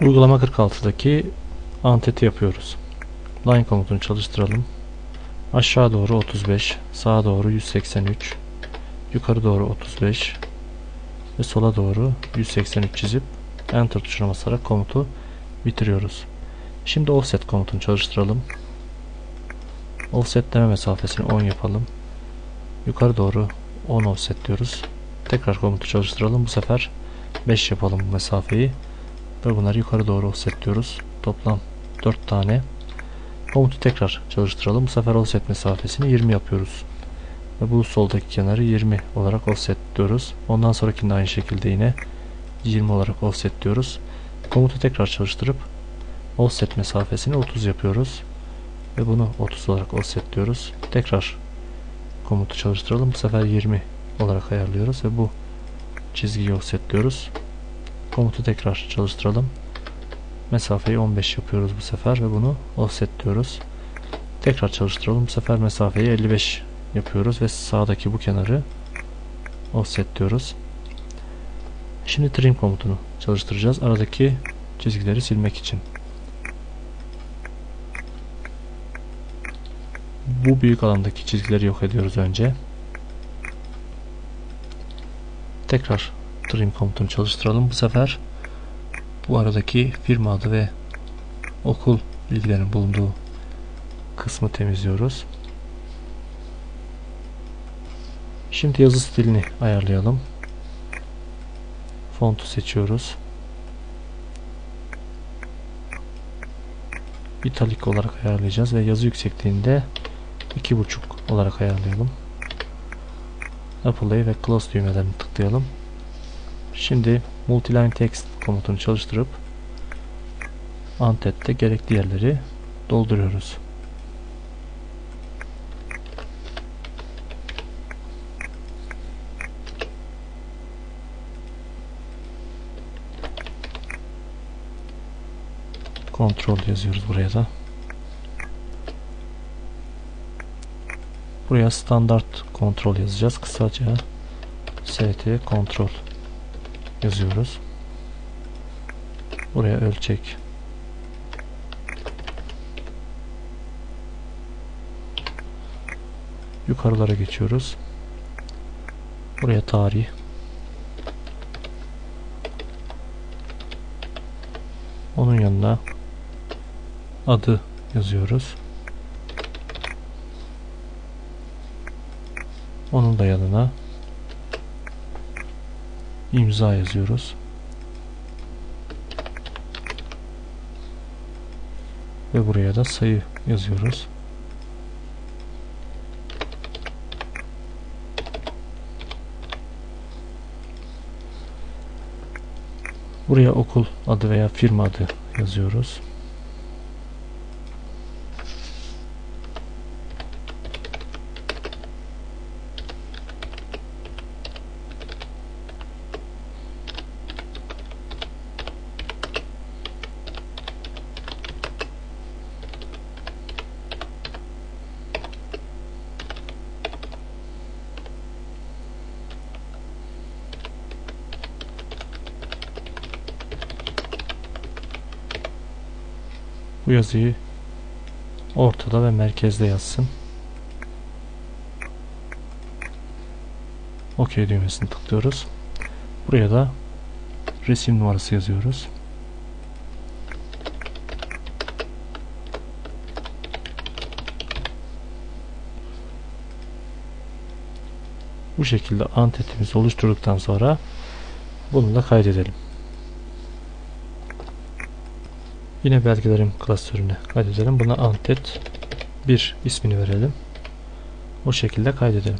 Uygulama 46'daki anteti yapıyoruz. Line komutunu çalıştıralım. Aşağı doğru 35, sağa doğru 183, yukarı doğru 35 ve sola doğru 183 çizip Enter tuşuna basarak komutu bitiriyoruz. Şimdi offset komutunu çalıştıralım. Offsetleme mesafesini 10 yapalım. Yukarı doğru 10 offset diyoruz. Tekrar komutu çalıştıralım. Bu sefer 5 yapalım bu mesafeyi. Ve bunları yukarı doğru offsetliyoruz. Toplam 4 tane. Komutu tekrar çalıştıralım. Bu sefer offset mesafesini 20 yapıyoruz. Ve bu soldaki kenarı 20 olarak offset diyoruz. Ondan sonrakinde aynı şekilde yine 20 olarak offset diyoruz. Komutu tekrar çalıştırıp offset mesafesini 30 yapıyoruz. Ve bunu 30 olarak offset diyoruz. Tekrar komutu çalıştıralım. Bu sefer 20 olarak ayarlıyoruz ve bu çizgiyi offset diyoruz. Komutu tekrar çalıştıralım. Mesafeyi 15 yapıyoruz bu sefer ve bunu offset diyoruz. Tekrar çalıştıralım. Bu sefer mesafeyi 55 yapıyoruz ve sağdaki bu kenarı offset diyoruz. Şimdi trim komutunu çalıştıracağız. Aradaki çizgileri silmek için. Bu büyük alandaki çizgileri yok ediyoruz önce. Tekrar trim komutunu çalıştıralım. Bu sefer bu aradaki firma adı ve okul bilgilerinin bulunduğu kısmı temizliyoruz. Şimdi yazı stilini ayarlayalım. Fontu seçiyoruz. İtalik olarak ayarlayacağız ve yazı yüksekliğinde 2.5 olarak ayarlayalım. Apply ve Close düğmelerini tıklayalım. Şimdi Multiline Text komutunu çalıştırıp Antet'te gerekli yerleri dolduruyoruz. Kontrol yazıyoruz buraya da. Buraya standart kontrol yazacağız. Kısaca st kontrol yazıyoruz. Buraya ölçek yukarılara geçiyoruz. Buraya tarih onun yanına adı yazıyoruz. Onun da yanına imza yazıyoruz. Ve buraya da sayı yazıyoruz. Buraya okul adı veya firma adı yazıyoruz. Bu yazıyı ortada ve merkezde yazsın. OK düğmesini tıklıyoruz. Buraya da resim numarası yazıyoruz. Bu şekilde antetimizi oluşturduktan sonra bunu da kaydedelim. Yine belgelerim klasörüne kaydedelim. Buna antet 1 ismini verelim. O şekilde kaydedelim.